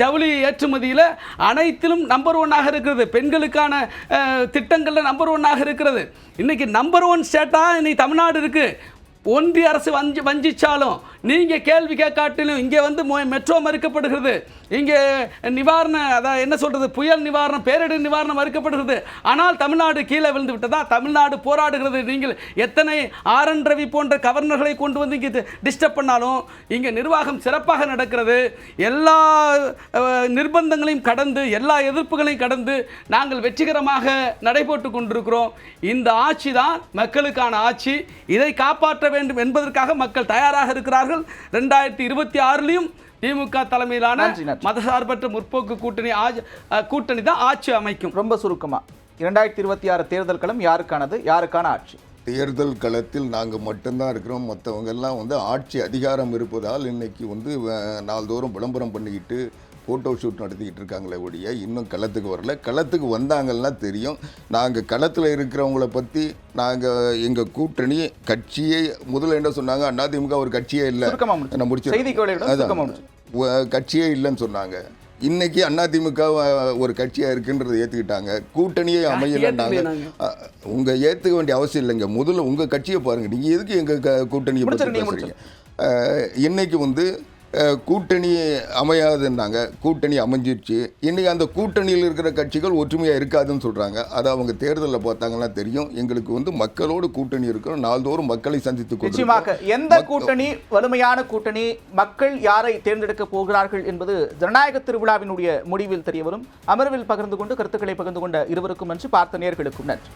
ஜவுளி ஏற்றுமதியில் அனைத்திலும் நம்பர் ஒன்னாக இருக்கிறது. பெண்களுக்கான திட்டங்கள்ல நம்பர் ஒன்னாக இருக்கிறது. இன்னைக்கு நம்பர் ஒன் ஸ்டேட்டாக இன்னைக்கு தமிழ்நாடு இருக்கு. ஒன்றிய அரசு வஞ்சி வஞ்சிச்சாலும் நீங்கள் கேள்வி கேட்காட்டிலும் இங்கே வந்து மெட்ரோ மறுக்கப்படுகிறது. இங்கே நிவாரண அதான் என்ன சொல்கிறது புயல் நிவாரணம் பேரிடர் நிவாரணம் மறுக்கப்படுகிறது. ஆனால் தமிழ்நாடு கீழே விழுந்து விட்டதா? தமிழ்நாடு போராடுகிறது. நீங்கள் எத்தனை ஆர் என் ரவி போன்ற கவர்னர்களை கொண்டு வந்து இங்கே டிஸ்டர்ப் பண்ணாலும் இங்கே நிர்வாகம் சிறப்பாக நடக்கிறது. எல்லா நிர்பந்தங்களையும் கடந்து எல்லா எதிர்ப்புகளையும் கடந்து நாங்கள் வெற்றிகரமாக நடைபோட்டு கொண்டிருக்கிறோம். இந்த ஆட்சி தான் மக்களுக்கான ஆட்சி. இதை காப்பாற்ற வேண்டும் என்பதற்காக மக்கள் தயாராக இருக்கிறார்கள். ரெண்டாயிரத்தி இருபத்தி ஆறுலையும் திமுக தலைமையிலான. மதசார்பற்ற முற்போக்கு கூட்டணி கூட்டணி தான் ஆட்சி அமைக்கும். ரொம்ப சுருக்கமா. இரண்டாயிரத்தி இருபத்தி ஆறு தேர்தல் களம் யாருக்கானது? யாருக்கான ஆட்சி? தேர்தல் களத்தில் நாங்கள் மட்டும்தான் இருக்கிறோம். மற்றவங்க எல்லாம் வந்து ஆட்சி அதிகாரம் இருப்பதால் இன்னைக்கு வந்து நாள்தோறும் விளம்பரம் பண்ணிக்கிட்டு ஃபோட்டோ ஷூட் நடத்திக்கிட்டு இருக்காங்களே ஒழிய இன்னும் களத்துக்கு வரல. களத்துக்கு வந்தாங்கன்னா தெரியும். நாங்கள் களத்தில் இருக்கிறவங்கள பற்றி நாங்கள் எங்கள் கூட்டணி கட்சியே முதல்ல என்ன சொன்னாங்க? அதிமுக ஒரு கட்சியே இல்லை. நான் முடிச்சு. கட்சியே இல்லைன்னு சொன்னாங்க. இன்னைக்கு அதிமுக ஒரு கட்சியாக இருக்குன்றதை ஏற்றுக்கிட்டாங்க கூட்டணியே அமையலைன்னாங்க. ஏத்துக்கலையே அ, உங்க ஏத்துக்க வேண்டிய அவசியம் இல்லைங்க. முதல்ல உங்க கட்சியை பாருங்க. நீங்க எதுக்கு எங்க க- கூட்டணியை பேசுறீங்க? அ, இன்னைக்கு வந்து கூட்டணி அமையாதுன்னாங்க கூட்டணி அமைஞ்சிருச்சு. இன்னைக்கு அந்த கூட்டணியில் இருக்கிற கட்சிகள் ஒற்றுமையாக இருக்காதுன்னு சொல்கிறாங்க அதை அவங்க தேர்தலில் பார்த்தாங்கன்னா தெரியும். எங்களுக்கு வந்து மக்களோடு கூட்டணி இருக்கிறோம். நாள்தோறும் மக்களை சந்தித்து. நிச்சயமாக எந்த கூட்டணி வலிமையான கூட்டணி மக்கள் யாரை தேர்ந்தெடுக்க போகிறார்கள் என்பது ஜனநாயக திருவிழாவினுடைய முடிவில் தெரிய வரும் அமர்வில் பகிர்ந்து கொண்டு கருத்துக்களை பகிர்ந்து கொண்ட இருவருக்கும் நன்றி. பார்த்த நேர்களுக்கும் நன்றி.